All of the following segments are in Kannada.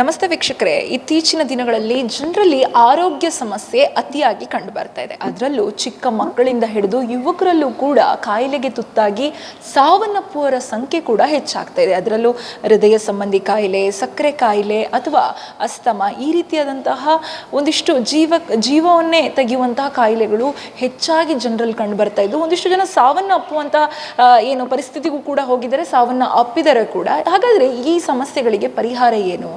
ನಮಸ್ತೆ ವೀಕ್ಷಕರೇ. ಇತ್ತೀಚಿನ ದಿನಗಳಲ್ಲಿ ಜನರಲ್ಲಿ ಆರೋಗ್ಯ ಸಮಸ್ಯೆ ಅತಿಯಾಗಿ ಕಂಡು ಬರ್ತಾ ಇದೆ. ಅದರಲ್ಲೂ ಚಿಕ್ಕ ಮಕ್ಕಳಿಂದ ಹಿಡಿದು ಯುವಕರಲ್ಲೂ ಕೂಡ ಕಾಯಿಲೆಗೆ ತುತ್ತಾಗಿ ಸಾವನ್ನಪ್ಪುವರ ಸಂಖ್ಯೆ ಕೂಡ ಹೆಚ್ಚಾಗ್ತಾ ಇದೆ. ಅದರಲ್ಲೂ ಹೃದಯ ಸಂಬಂಧಿ ಕಾಯಿಲೆ, ಸಕ್ಕರೆ ಕಾಯಿಲೆ ಅಥವಾ ಅಸ್ತಮ ಈ ರೀತಿಯಾದಂತಹ ಒಂದಿಷ್ಟು ಜೀವ, ಜೀವವನ್ನೇ ತೆಗೆಯುವಂತಹ ಕಾಯಿಲೆಗಳು ಹೆಚ್ಚಾಗಿ ಜನರಲ್ಲಿ ಕಂಡು ಬರ್ತಾ ಇದ್ದು ಒಂದಿಷ್ಟು ಜನ ಸಾವನ್ನು ಅಪ್ಪುವಂತಹ ಏನು ಪರಿಸ್ಥಿತಿಗೂ ಕೂಡ ಹೋಗಿದ್ದಾರೆ, ಸಾವನ್ನು ಅಪ್ಪಿದ್ದಾರೆ ಕೂಡ. ಹಾಗಾದರೆ ಈ ಸಮಸ್ಯೆಗಳಿಗೆ ಪರಿಹಾರ ಏನು?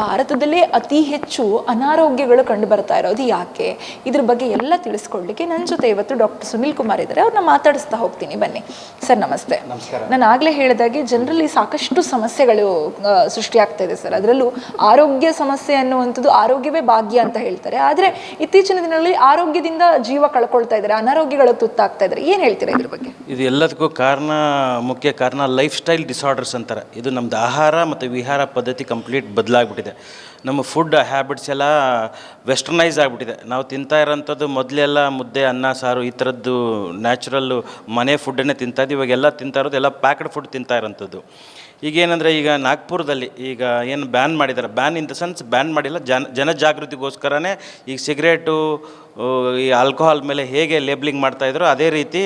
ಭಾರತದಲ್ಲೇ ಅತಿ ಹೆಚ್ಚು ಅನಾರೋಗ್ಯಗಳು ಕಂಡು ಬರ್ತಾ ಇರೋದು ಯಾಕೆ? ಇದ್ರ ಬಗ್ಗೆ ಎಲ್ಲ ತಿಳಿಸ್ಕೊಡ್ಲಿಕ್ಕೆ ನನ್ನ ಜೊತೆ ಇವತ್ತು ಡಾಕ್ಟರ್ ಸುನಿಲ್ ಕುಮಾರ್ ಇದ್ದಾರೆ. ಅವ್ರನ್ನ ಮಾತಾಡಿಸ್ತಾ ಹೋಗ್ತೀನಿ. ಬನ್ನಿ. ಸರ್ ನಮಸ್ತೆ. ನಾನು ಆಗಲೇ ಹೇಳಿದಾಗೆ ಜನರಲ್ಲಿ ಸಾಕಷ್ಟು ಸಮಸ್ಯೆಗಳು ಸೃಷ್ಟಿ ಸೃಷ್ಟಿಯಾಗ್ತಾ ಇದೆ ಸರ್. ಅದರಲ್ಲೂ ಆರೋಗ್ಯ ಸಮಸ್ಯೆ ಅನ್ನುವಂಥದ್ದು ಆರೋಗ್ಯವೇ ಭಾಗ್ಯ ಅಂತ ಹೇಳ್ತಾರೆ. ಆದರೆ ಇತ್ತೀಚಿನ ದಿನಗಳಲ್ಲಿ ಆರೋಗ್ಯದಿಂದ ಜೀವ ಕಳ್ಕೊಳ್ತಾ ಇದ್ದಾರೆ ಅನಾರೋಗ್ಯಗಳು ತುತ್ತಾಗ್ತಾ ಇದ್ದಾರೆ. ಏನು ಹೇಳ್ತೀರಾ ಇದ್ರ ಬಗ್ಗೆ? ಇದು ಎಲ್ಲದಕ್ಕೂ ಕಾರಣ ಮುಖ್ಯ ಕಾರಣ ಲೈಫ್ ಸ್ಟೈಲ್ ಡಿಸಾರ್ಡರ್ಸ್ ಅಂತಾರೆ. ಇದು ನಮ್ದು ಆಹಾರ ಮತ್ತು ವಿಹಾರ ಪದ್ಧತಿ ಕಂಪ್ಲೀಟ್ ಬದಲಾಗ್ಬಿಟ್ಟಿದೆ ನಮ್ಮ ಫುಡ್ ಹ್ಯಾಬಿಟ್ಸ್ ಎಲ್ಲ ವೆಸ್ಟರ್ನೈಸ್ ಆಗಿಬಿಟ್ಟಿದೆ. ನಾವು ತಿಂತಾ ಇರೋಂಥದ್ದು ಮೊದಲೆಲ್ಲ ಮುದ್ದೆ, ಅನ್ನ, ಸಾರು ಈ ಥರದ್ದು ನ್ಯಾಚುರಲ್ಲು ಮನೆ ಫುಡ್ಡನ್ನೇ ತಿಂತಾ ಇದ್ದೀವಿ ಇವಾಗೆಲ್ಲ ತಿಂತಾ ಇರೋದು ಎಲ್ಲ ಪ್ಯಾಕ್ಡ್ ಫುಡ್ ತಿಂತಾ ಇರೋಂಥದ್ದು. ಈಗೇನಂದರೆ ಈಗ ನಾಗ್ಪುರದಲ್ಲಿ ಈಗ ಏನು ಬ್ಯಾನ್ ಮಾಡಿದ್ದಾರೆ ban in the sense ban ಮಾಡಿಲ್ಲ. ಜನ, ಜನಜಾಗೃತಿಗೋಸ್ಕರನೇ ಈಗ ಸಿಗರೇಟು ಈ ಆಲ್ಕೋಹಾಲ್ ಮೇಲೆ ಹೇಗೆ ಲೇಬ್ಲಿಂಗ್ ಮಾಡ್ತಾಯಿದ್ರು ಅದೇ ರೀತಿ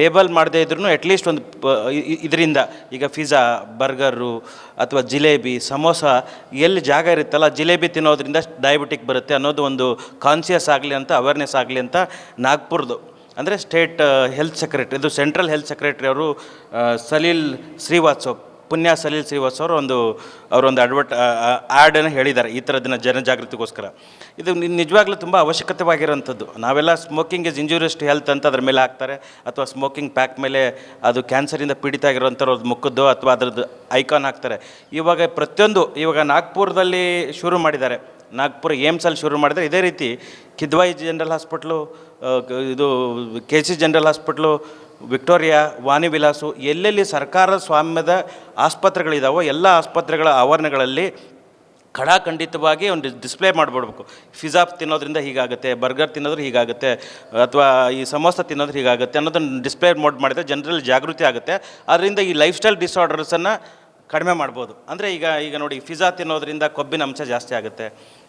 ಲೇಬಲ್ ಮಾಡದೇ ಇದ್ರೂ ಅಟ್ಲೀಸ್ಟ್ ಒಂದು ಇದರಿಂದ ಈಗ ಪಿಜ್ಜಾ ಬರ್ಗರು ಅಥವಾ ಜಿಲೇಬಿ, ಸಮೋಸ ಎಲ್ಲಿ ಜಾಗ ಇರುತ್ತಲ್ಲ ಜಿಲೇಬಿ ತಿನ್ನೋದ್ರಿಂದ ಡಯಾಬಿಟಿಕ್ ಬರುತ್ತೆ ಅನ್ನೋದು ಒಂದು ಕಾನ್ಸಿಯಸ್ ಆಗಲಿ ಅಂತ ಅವೇರ್ನೆಸ್ ಆಗಲಿ ಅಂತ ನಾಗ್ಪುರದು. ಅಂದರೆ ಸ್ಟೇಟ್ ಹೆಲ್ತ್ ಸೆಕ್ರೆಟ್ರಿ ಇದು ಸೆಂಟ್ರಲ್ ಹೆಲ್ತ್ ಸೆಕ್ರೆಟ್ರಿ ಅವರು ಸಲೀಲ್ ಶ್ರೀವಾತ್ಸವ್. ಪುಣ್ಯ ಸಲೀಲ್ ಶ್ರೀವಾಸ್ ಅವರು ಒಂದು, ಅವರೊಂದು ಅಡ್ವರ್ಟ್ ಆ್ಯಡನ್ನು ಹೇಳಿದ್ದಾರೆ ಈ ಥರದ್ದನ್ನು ಜನಜಾಗೃತಿಗೋಸ್ಕರ. ಇದು ನಿಜವಾಗ್ಲೂ ತುಂಬ ಅವಶ್ಯಕತೆವಾಗಿರೋಂಥದ್ದು ನಾವೆಲ್ಲ smoking is injurious to health ಅಂತ ಅದ್ರ ಮೇಲೆ ಹಾಕ್ತಾರೆ, ಅಥವಾ ಸ್ಮೋಕಿಂಗ್ ಪ್ಯಾಕ್ ಮೇಲೆ ಅದು ಕ್ಯಾನ್ಸರಿಂದ ಪೀಡಿತ ಆಗಿರೋಂಥವ್ರದ್ದು ಮುಖದ್ದು ಅಥವಾ ಅದರದ್ದು ಐಕಾನ್ ಹಾಕ್ತಾರೆ. ಇವಾಗ ಪ್ರತಿಯೊಂದು, ಇವಾಗ ನಾಗ್ಪುರದಲ್ಲಿ ಶುರು ಮಾಡಿದ್ದಾರೆ. ನಾಗ್ಪುರ ಏಮ್ಸಲ್ಲಿ ಶುರು ಮಾಡಿದರೆ ಇದೇ ರೀತಿ ಕಿದ್ವಾಯಿ ಜನರಲ್ ಹಾಸ್ಪಿಟ್ಲು ಇದು K C general hospital Victoria Vani Vilas ಎಲ್ಲೆಲ್ಲಿ ಸರ್ಕಾರ ಸ್ವಾಮ್ಯದ ಆಸ್ಪತ್ರೆಗಳಿದಾವೋ ಎಲ್ಲ ಆಸ್ಪತ್ರೆಗಳ ಆವರಣಗಳಲ್ಲಿ ಖಡಾಖಂಡಿತವಾಗಿ ಒಂದು ಡಿಸ್ಪ್ಲೇ ಮಾಡಿಬಿಡ್ಬೇಕು. ಫಿಜಾ ತಿನ್ನೋದ್ರಿಂದ ಹೀಗಾಗುತ್ತೆ, ಬರ್ಗರ್ ತಿನ್ನೋದ್ರೆ ಹೀಗಾಗುತ್ತೆ, ಅಥವಾ ಈ ಸಮೋಸ ತಿನ್ನೋದ್ರೆ ಹೀಗಾಗುತ್ತೆ ಅನ್ನೋದನ್ನು ಡಿಸ್ಪ್ಲೇ ಮೋಡ್ ಮಾಡಿದರೆ ಜನರಲ್ಲಿ ಜಾಗೃತಿ ಆಗುತ್ತೆ. ಅದರಿಂದ ಈ ಲೈಫ್ ಸ್ಟೈಲ್ ಡಿಸಾರ್ಡರ್ಸನ್ನು ಕಡಿಮೆ ಮಾಡ್ಬೋದು. ಅಂದರೆ ಈಗ ಈಗ ನೋಡಿ, ಫಿಜಾ ತಿನ್ನೋದ್ರಿಂದ ಕೊಬ್ಬಿನ ಅಂಶ ಜಾಸ್ತಿ ಆಗುತ್ತೆ.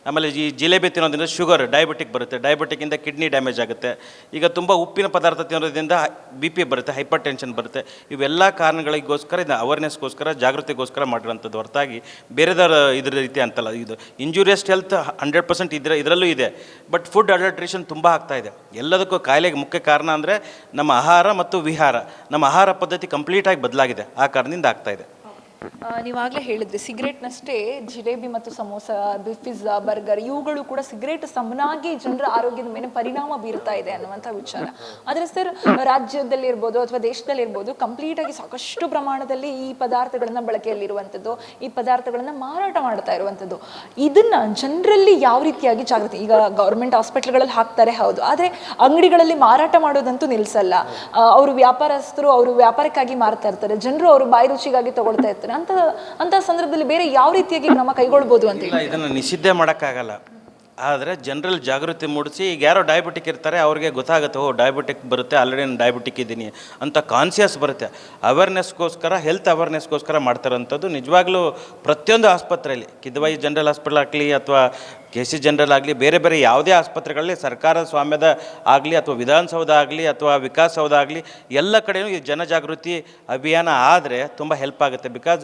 ಆಮೇಲೆ ಈ ಜಿಲೇಬಿ ತಿನ್ನೋದ್ರಿಂದ ಶುಗರ್ ಡಯಾಬಿಟಿಕ್ ಬರುತ್ತೆ. ಡಯಾಬಿಟಿಕ್ಕಿಂದ ಕಿಡ್ನಿ ಡ್ಯಾಮೇಜ್ ಆಗುತ್ತೆ. ಈಗ ತುಂಬ ಉಪ್ಪಿನ ಪದಾರ್ಥ ತಿನ್ನೋದ್ರಿಂದ ಬಿ ಪಿ ಬರುತ್ತೆ ಹೈಪರ್ ಟೆನ್ಷನ್ ಬರುತ್ತೆ. ಇವೆಲ್ಲ ಕಾರಣಗಳಿಗೋಸ್ಕರ ಇದು ಅವೇರ್ನೆಸ್ಗೋಸ್ಕರ ಜಾಗೃತಿಗೋಸ್ಕರ ಮಾಡಿರೋಂಥದ್ದು ಹೊರತಾಗಿ ಬೇರೆದರ ಇದ್ರ ರೀತಿ ಅಂತಲ್ಲ. ಇದು ಇಂಜೂರಿಯಸ್ ಹೆಲ್ತ್ ಹಂಡ್ರೆಡ್ ಪರ್ಸೆಂಟ್ ಇದ್ರೆ, ಇದರಲ್ಲೂ ಇದೆ. ಬಟ್ ಫುಡ್ ಅಡಲ್ಟ್ರೇಷನ್ ತುಂಬ ಆಗ್ತಾ ಇದೆ. ಎಲ್ಲದಕ್ಕೂ ಕಾಯಿಲೆಗೆ ಮುಖ್ಯ ಕಾರಣ ಅಂದರೆ ನಮ್ಮ ಆಹಾರ ಮತ್ತು ವಿಹಾರ. ನಮ್ಮ ಆಹಾರ ಪದ್ಧತಿ ಕಂಪ್ಲೀಟಾಗಿ ಬದಲಾಗಿದೆ. ಆ ಕಾರಣದಿಂದ ಆಗ್ತಾ ಇದೆ. ನೀವಾಗಲೇ ಹೇಳಿದ್ರಿ, ಸಿಗರೇಟ್ನಷ್ಟೇ ಜಿಲೇಬಿ ಮತ್ತು ಸಮೋಸ, ಅದು ಪಿಜ್ಜಾ, ಬರ್ಗರ್, ಇವುಗಳು ಕೂಡ ಸಿಗರೇಟ್ ಸಮನಾಗಿ ಜನರ ಆರೋಗ್ಯದ ಮೇಲೆ ಪರಿಣಾಮ ಬೀರ್ತಾ ಇದೆ ಅನ್ನುವಂಥ ವಿಚಾರ. ಆದರೆ ಸರ್ ರಾಜ್ಯದಲ್ಲಿ ಇರ್ಬೋದು ಅಥವಾ ದೇಶದಲ್ಲಿ ಇರ್ಬೋದು ಕಂಪ್ಲೀಟ್ ಸಾಕಷ್ಟು ಪ್ರಮಾಣದಲ್ಲಿ ಈ ಪದಾರ್ಥಗಳನ್ನ ಬಳಕೆಯಲ್ಲಿರುವಂಥದ್ದು, ಈ ಪದಾರ್ಥಗಳನ್ನ ಮಾರಾಟ ಮಾಡ್ತಾ ಇರುವಂಥದ್ದು. ಇದನ್ನ ಜನರಲ್ಲಿ ಯಾವ ರೀತಿಯಾಗಿ ಜಾಗೃತಿ, ಈಗ ಗೌರ್ಮೆಂಟ್ ಹಾಸ್ಪಿಟಲ್ಗಳಲ್ಲಿ ಹಾಕ್ತಾರೆ ಹೌದು, ಆದರೆ ಅಂಗಡಿಗಳಲ್ಲಿ ಮಾರಾಟ ಮಾಡೋದಂತೂ ನಿಲ್ಲಿಸಲ್ಲ ಅವರು ವ್ಯಾಪಾರಸ್ಥರು ಅವರು ವ್ಯಾಪಾರಕ್ಕಾಗಿ ಮಾರ್ತಾ ಇರ್ತಾರೆ, ಜನರು ಅವರು ಬಾಯಿ ರುಚಿಗಾಗಿ ತಗೊಳ್ತಾ ಇರ್ತಾರೆ. ಅಂತ ಅಂತ ಸಂದರ್ಭದಲ್ಲಿ ಬೇರೆ ಯಾವ ರೀತಿಯಾಗಿ ಕ್ರಮ ಕೈಗೊಳ್ಬೋದು ಅಂತ ಇದನ್ನು ನಿಷಿದ್ಧ ಮಾಡೋಕ್ಕಾಗಲ್ಲ. ಆದರೆ ಜನರಲ್ ಜಾಗೃತಿ ಮೂಡಿಸಿ ಈಗ ಯಾರೋ ಡಯಾಬಿಟಿಕ್ ಇರ್ತಾರೆ, ಅವ್ರಿಗೆ ಗೊತ್ತಾಗುತ್ತೆ, ಓ ಡಯಾಬಿಟಿಕ್ ಬರುತ್ತೆ ಆಲ್ರೆಡಿ ನಾನು ಡಯಾಬಿಟಿಕ್ ಇದ್ದೀನಿ ಅಂತ ಕಾನ್ಸಿಯಸ್ ಬರುತ್ತೆ. ಅವೇರ್ನೆಸ್ಗೋಸ್ಕರ ಹೆಲ್ತ್ ಅವೇರ್ನೆಸ್ಗೋಸ್ಕರ ಮಾಡ್ತಾರಂಥದ್ದು ನಿಜವಾಗ್ಲೂ ಪ್ರತಿಯೊಂದು ಆಸ್ಪತ್ರೆಯಲ್ಲಿ. ಕಿದ್ವಾಯಿ ಜನರಲ್ ಹಾಸ್ಪಿಟಲ್ ಆಗಲಿ ಅಥವಾ ಕೆ ಸಿ ಜನರಲ್ ಆಗಲಿ, ಬೇರೆ ಬೇರೆ ಯಾವುದೇ ಆಸ್ಪತ್ರೆಗಳಲ್ಲಿ ಸರ್ಕಾರ ಸ್ವಾಮ್ಯದ ಆಗಲಿ ಅಥವಾ ವಿಧಾನಸೌಧ ಆಗಲಿ ಅಥವಾ ವಿಕಾಸಸೌಧ ಆಗಲಿ, ಎಲ್ಲ ಕಡೆಯೂ ಈ ಜನಜಾಗೃತಿ ಅಭಿಯಾನ ಆದರೆ ತುಂಬ ಹೆಲ್ಪ್ ಆಗುತ್ತೆ. ಬಿಕಾಸ್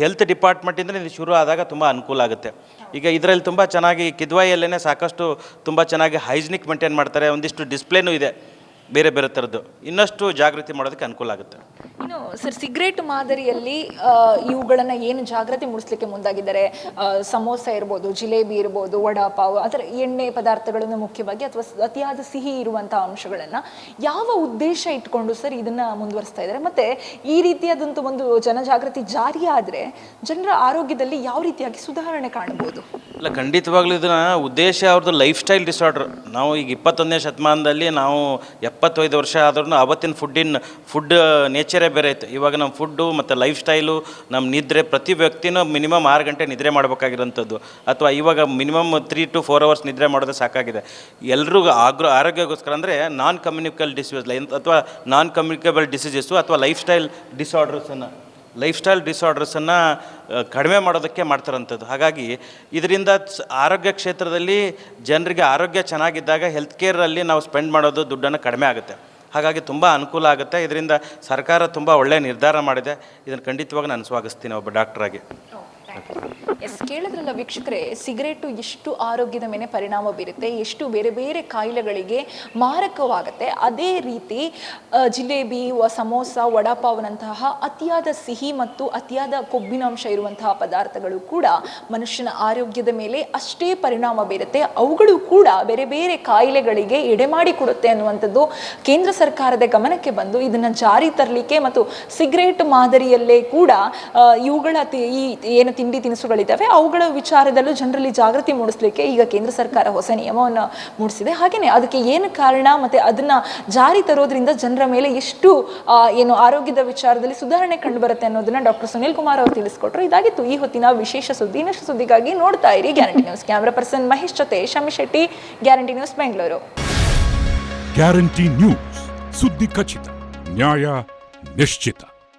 ಹೆಲ್ತ್ ಡಿಪಾರ್ಟ್ಮೆಂಟಿಂದ ಇದು ಶುರು ಆದಾಗ ತುಂಬ ಅನುಕೂಲ ಆಗುತ್ತೆ. ಈಗ ಇದರಲ್ಲಿ ತುಂಬ ಚೆನ್ನಾಗಿ ಕಿದ್ವಾಯಿಯಲ್ಲೇ ಸಾಕಷ್ಟು ತುಂಬ ಚೆನ್ನಾಗಿ ಹೈಜಿನಿಕ್ ಮೇಂಟೈನ್ ಮಾಡ್ತಾರೆ, ಒಂದಿಷ್ಟು ಡಿಸ್ಪ್ಲೇನೂ ಇದೆ, ಬೇರೆ ಬೇರೆ ಥರದ್ದು. ಇನ್ನಷ್ಟು ಜಾಗೃತಿ ಮಾಡೋದಕ್ಕೆ ಅನುಕೂಲ ಆಗುತ್ತೆ. ಇನ್ನು ಸರ್ ಸಿಗರೇಟ್ ಮಾದರಿಯಲ್ಲಿ ಇವುಗಳನ್ನು ಏನು ಜಾಗೃತಿ ಮೂಡಿಸ್ಲಿಕ್ಕೆ ಮುಂದಾಗಿದ್ದಾರೆ? ಆ, ಸಮೋಸ ಇರ್ಬೋದು ಜಿಲೇಬಿ ಇರ್ಬೋದು ವಡಾಪಾವ್ ಅದರ ಎಣ್ಣೆ ಪದಾರ್ಥಗಳನ್ನು ಮುಖ್ಯವಾಗಿ ಅಥವಾ ಅತಿಯಾದ ಸಿಹಿ ಇರುವಂಥ ಅಂಶಗಳನ್ನ ಯಾವ ಉದ್ದೇಶ ಇಟ್ಕೊಂಡು ಸರ್ ಇದನ್ನ ಮುಂದುವರಿಸ್ತಾ ಇದ್ದಾರೆ? ಮತ್ತೆ ಈ ರೀತಿಯಾದಂಥ ಒಂದು ಜನಜಾಗೃತಿ ಜಾರಿಯಾದರೆ ಜನರ ಆರೋಗ್ಯದಲ್ಲಿ ಯಾವ ರೀತಿಯಾಗಿ ಸುಧಾರಣೆ ಕಾಣಬಹುದು? ಇಲ್ಲ, ಖಂಡಿತವಾಗ್ಲೂ ಇದನ್ನ ಉದ್ದೇಶ ಅವ್ರದ್ದು ಲೈಫ್ ಸ್ಟೈಲ್ ಡಿಸಾರ್ಡರ್ ನಾವು ಈಗ ಇಪ್ಪತ್ತೊಂದನೇ ಶತಮಾನದಲ್ಲಿ ನಾವು ಎಪ್ಪತ್ತೈದು ವರ್ಷ ಆದ್ರೂ ಅವತ್ತಿನ ಫುಡ್ಡಿನ ಫುಡ್ ನೇಚರೇ ಬೇರೆ ಇತ್ತು. ಇವಾಗ ನಮ್ಮ ಫುಡ್ಡು ಮತ್ತು ಲೈಫ್ ಸ್ಟೈಲು ನಮ್ಮ ನಿದ್ರೆ ಪ್ರತಿ ವ್ಯಕ್ತಿನೂ ಮಿನಿಮಮ್ ಆರು ಗಂಟೆ ನಿದ್ರೆ ಮಾಡಬೇಕಾಗಿರೋಂಥದ್ದು. ಅಥವಾ ಇವಾಗ minimum three to four hours ನಿದ್ರೆ ಮಾಡೋದು ಸಾಕಾಗಿದೆ. ಎಲ್ರಿಗೂ ಆಗ್ರ, ಆರೋಗ್ಯಕ್ಕೋಸ್ಕರ ಅಂದರೆ ನಾನ್ ಕಮ್ಯುನಿಕಲ್ ಡಿಸೀಸ್ ಅಥವಾ ನಾನ್ ಕಮ್ಯುನಿಕೇಬಲ್ ಡಿಸೀಸಸ್ಸು ಅಥವಾ ಲೈಫ್ ಸ್ಟೈಲ್ ಡಿಸಾರ್ಡರ್ಸನ್ನು ಲೈಫ್ ಸ್ಟೈಲ್ ಡಿಸಾರ್ಡರ್ಸನ್ನು ಕಡಿಮೆ ಮಾಡೋದಕ್ಕೆ ಮಾಡ್ತಾರಂಥದ್ದು ಹಾಗಾಗಿ ಇದರಿಂದ ಆರೋಗ್ಯ ಕ್ಷೇತ್ರದಲ್ಲಿ ಜನರಿಗೆ ಆರೋಗ್ಯ ಚೆನ್ನಾಗಿದ್ದಾಗ ಹೆಲ್ತ್ ಕೇರಲ್ಲಿ ನಾವು ಸ್ಪೆಂಡ್ ಮಾಡೋದು ದುಡ್ಡನ್ನು ಕಡಿಮೆ ಆಗುತ್ತೆ. ಹಾಗಾಗಿ ತುಂಬ ಅನುಕೂಲ ಆಗುತ್ತೆ. ಇದರಿಂದ ಸರ್ಕಾರ ತುಂಬ ಒಳ್ಳೆಯ ನಿರ್ಧಾರ ಮಾಡಿದೆ. ಇದನ್ನು ಖಂಡಿತವಾಗಿ ನಾನು ಸ್ವಾಗತಿಸ್ತೀನಿ ಒಬ್ಬ ಡಾಕ್ಟ್ರಾಗಿ ಎಸ್ ಕೇಳಿದ್ರಲ್ಲ ವೀಕ್ಷಕರೇ, ಸಿಗರೇಟು ಎಷ್ಟು ಆರೋಗ್ಯದ ಮೇಲೆ ಪರಿಣಾಮ ಬೀರುತ್ತೆ, ಎಷ್ಟು ಬೇರೆ ಬೇರೆ ಕಾಯಿಲೆಗಳಿಗೆ ಮಾರಕವಾಗುತ್ತೆ. ಅದೇ ರೀತಿ ಜಿಲೇಬಿ ಸಮೋಸ, ವಡಾಪಾವ್ನಂತಹ ಅತಿಯಾದ ಸಿಹಿ ಮತ್ತು ಅತಿಯಾದ ಕೊಬ್ಬಿನಾಂಶ ಇರುವಂತಹ ಪದಾರ್ಥಗಳು ಕೂಡ ಮನುಷ್ಯನ ಆರೋಗ್ಯದ ಮೇಲೆ ಅಷ್ಟೇ ಪರಿಣಾಮ ಬೀರುತ್ತೆ. ಅವುಗಳು ಕೂಡ ಬೇರೆ ಬೇರೆ ಕಾಯಿಲೆಗಳಿಗೆ ಎಡೆಮಾಡಿ ಕೊಡುತ್ತೆ ಅನ್ನುವಂಥದ್ದು ಕೇಂದ್ರ ಸರ್ಕಾರದ ಗಮನಕ್ಕೆ ಬಂದು ಇದನ್ನು ಜಾರಿ ತರಲಿಕ್ಕೆ ಮತ್ತು ಸಿಗರೇಟ್ ಮಾದರಿಯಲ್ಲೇ ಕೂಡ ಇವುಗಳ ಈ, ಏನು ತಿಂಡಿ ತಿನಿಸುಗಳಿದ್ದಾವೆ. ಅವುಗಳ ವಿಚಾರದಲ್ಲೂ ಜನರಲ್ಲಿ ಜಾಗೃತಿ ಮೂಡಿಸಲಿಕ್ಕೆ ಈಗ ಕೇಂದ್ರ ಸರ್ಕಾರ ಹೊಸ ನಿಯಮವನ್ನು ಮೂಡಿಸಿದೆ. ಹಾಗೆಯೇ ಅದಕ್ಕೆ ಏನು ಕಾರಣ ಮತ್ತು ಅದನ್ನು ಜಾರಿ ತರೋದ್ರಿಂದ ಜನರ ಮೇಲೆ ಎಷ್ಟು ಏನು ಆರೋಗ್ಯದ ವಿಚಾರದಲ್ಲಿ ಸುಧಾರಣೆ ಕಂಡುಬರುತ್ತೆ ಅನ್ನೋದನ್ನು ಡಾಕ್ಟರ್ ಸುನಿಲ್ ಕುಮಾರ್ ಅವರು ತಿಳಿಸ್ಕೊಟ್ರು. ಇದಾಗಿತ್ತು. ಈ ಹೊತ್ತಿನ ವಿಶೇಷ ಸುದ್ದಿ, ಇನ್ನಷ್ಟು ಸುದ್ದಿಗಾಗಿ ನೋಡ್ತಾ ಇರಿ. Guarantee News camera person Mahesh ಜೊತೆ Shami Shetty. Guarantee News Bengaluru. Guarantee News. ಸುದ್ದಿ ಖಚಿತ, ನ್ಯಾಯ ನಿಶ್ಚಿತ.